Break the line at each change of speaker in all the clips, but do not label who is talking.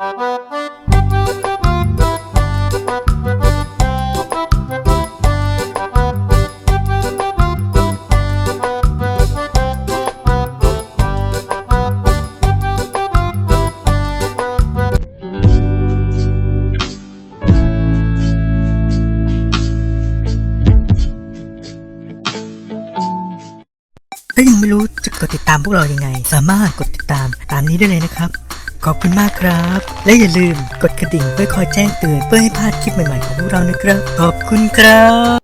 ถ้ายังไม่รู้จะกดติดตามพวกเรายังไง สามารถกดติดตามตามนี้ได้เลยนะครับ ขอบคุณมากครับ และอย่าลืมกดกระดิ่งเพื่อคอยแจ้งเตือนเพื่อให้พลาดคลิปใหม่ๆของพวกเรานะครับ ขอบคุณครับ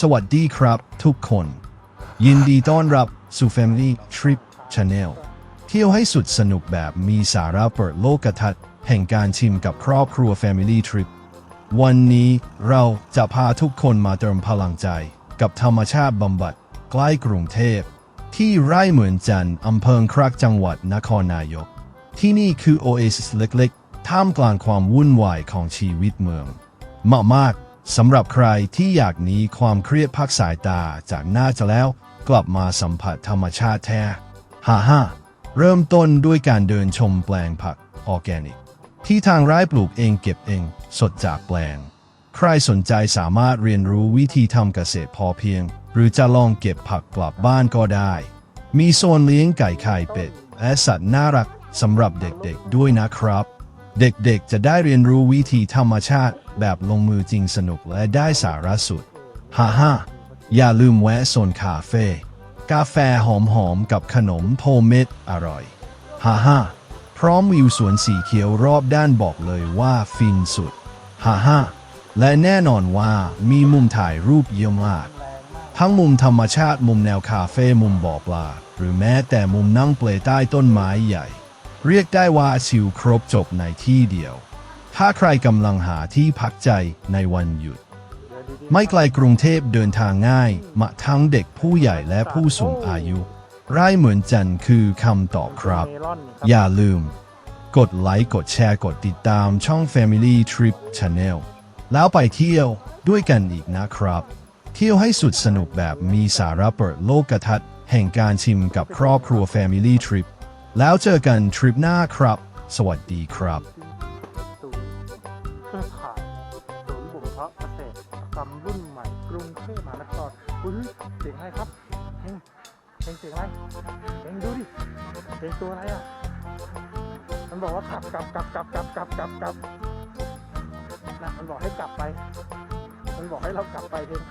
สวัสดีครับทุกคน ยิน
ดีต้อนรับสู่ Family Trip Channel เที่ยวให้สุดสนุกแบบมีสาระเปิดโลกทัศน์แห่งการชิมกับครอบครัว Family Trip วันนี้เราจะพาทุกคนมาเติมพลังใจ กับธรรมชาติบำบัด ใกล้กรุงเทพ ที่ไร่เหมือนจันทร์อำเภอครักจังหวัดนครนายก ที่นี่คือโอเอซิสเล็กๆ ท่ามกลางความวุ่นวายของชีวิตเมืองมาะมาก สำหรับใครที่อยากหนีความเครียดพักสายตาจากหน้าจะแล้ว กลับมาสัมผัสธรรมชาติแท้ฮ่าฮ่าเริ่มต้นด้วยการเดินชมแปลงผักออร์แกนิก ที่ทางไร่ปลูกเองเก็บเอง สดจากแปลง ใครสนใจสามารถเรียนรู้วิธีทำเกษตรพอเพียง หรือจะลองเก็บผักกลับบ้านก็ได้ มีโซนเลี้ยงไก่ไข่เป็ดและสัตว์น่ารักสำหรับเด็กๆด้วยนะครับ เด็กๆจะได้เรียนรู้วิธีธรรมชาติ แบบลงมือจริงสนุกและได้สาระสุด ฮ่าฮ่าอย่าลืมแวะโซนคาเฟ่กาแฟหอมๆ กับขนมโฮมเมดอร่อย ฮ่าฮ่าพร้อมวิวสวนสีเขียวรอบด้านบอกเลยว่าฟินสุด ฮ่าฮ่าและแน่นอนว่ามีมุมถ่ายรูปเยี่ยมากทั้งมุมธรรมชาติมุมแนวคาเฟ่มุมบ่อปลา หรือแม้แต่มุมนั่งเปลใต้ต้นไม้ใหญ่ เรียกได้ว่าชิลครบจบในที่เดียว ถ้าใครกำลังหาที่พักใจในวันหยุด ไม่ไกลกรุงเทพเดินทางง่ายมาทั้งเด็กผู้ใหญ่และผู้สูงอายุไร่เหมือนจันคือคำตอบครับ
อ
ย่าลืม กดไลค์กดแชร์กดติดตามช่อง Family Trip Channel แล้วไปเที่ยวด้วยกันอีกนะครับ เที่ยวให้สุดสนุกแบบมีสาระเปิดโลกทัศน์แห่งการชิมกับครอบครัว Family Trip แล้วเจอกันทริปหน้าครับ สวัสดีครับ
ข่ายศูนย์บ่มเพาะเกษตรกรรมรุ่นใหม่กรุงเทพมหานครอุ้ยเสียงอะไรครับเฮงเพลงเสียงอะไรเพลงดูดิเพลงตัวอะไรอะมันบอกว่ากลับกลับกลับกลับกลับกลับกลับกลับนะมันบอกให้กลับไป มันบอกให้เรากลับไปเพลง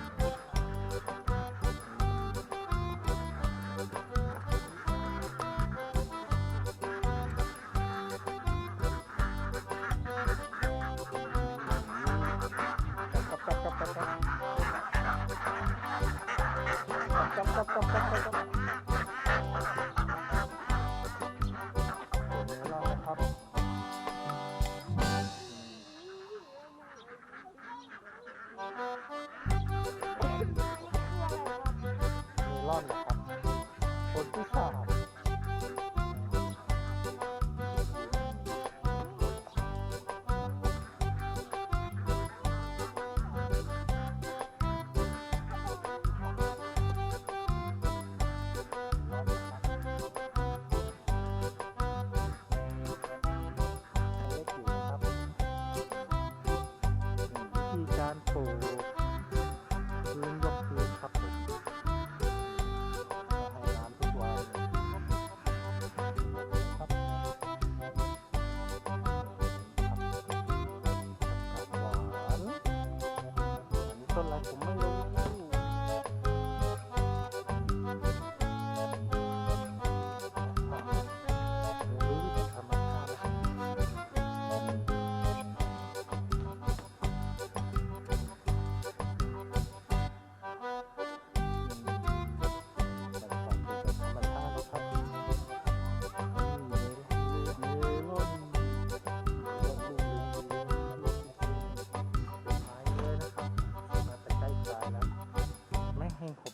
การปลูก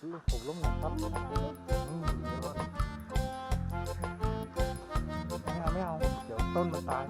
ผมผมล้มหน่อยครับไม่เอาไม่เอา เดี๋ยวต้นมันตาย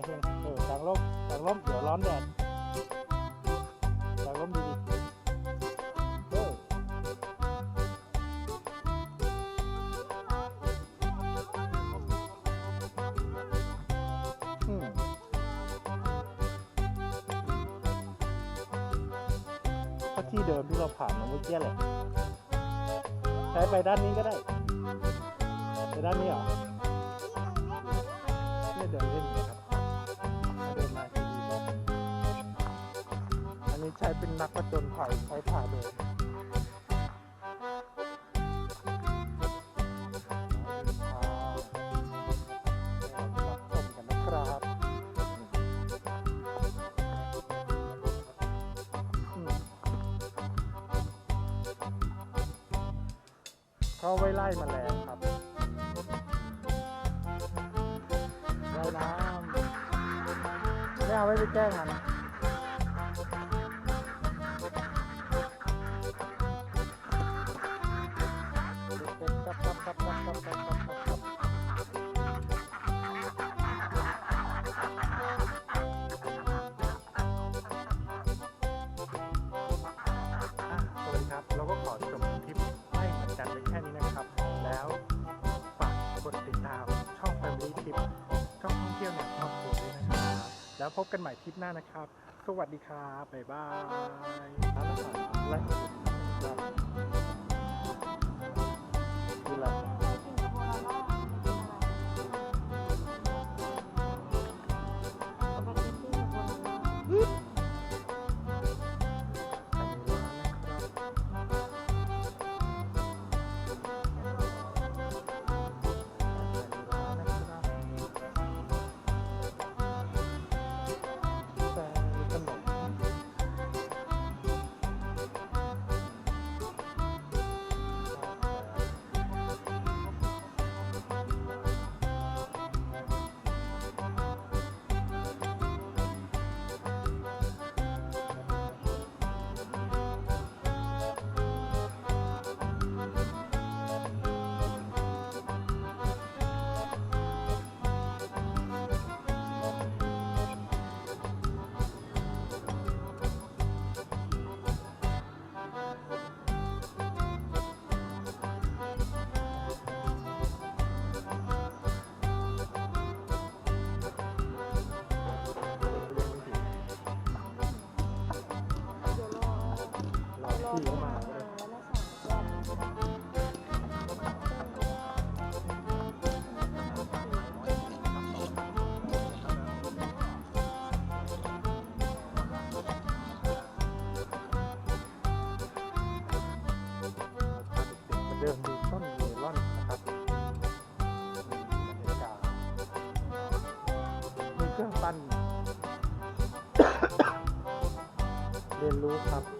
นแดดไม่ใช่เออกลางร่มกลางร่มเดี๋ยวร้อนแดดกลางร่มดีเอออืมก็ที่เดิมที่เราผ่านมาเมื่อกี้แหละ ใช้ไปด้านนี้ก็ได้ ไปด้านนี้เหรอ อันนี้ใช้เป็นนักประจนภัยใช้ผ่าเดินรับชมกันนะครับอืมเขาไว้ไล่แมลงครับไล่น้ำไม่เอาไว้ไปแกล้งมันครั พบกันใหม่คลิปหน้านะครับ สวัสดีครับบ๊ายบาย เราที่เข้ามาก็ได้มาเดินดูต้นเมลอนนะครับบรรยากาศมีเครื่องปั้นเรียนรู้ครับ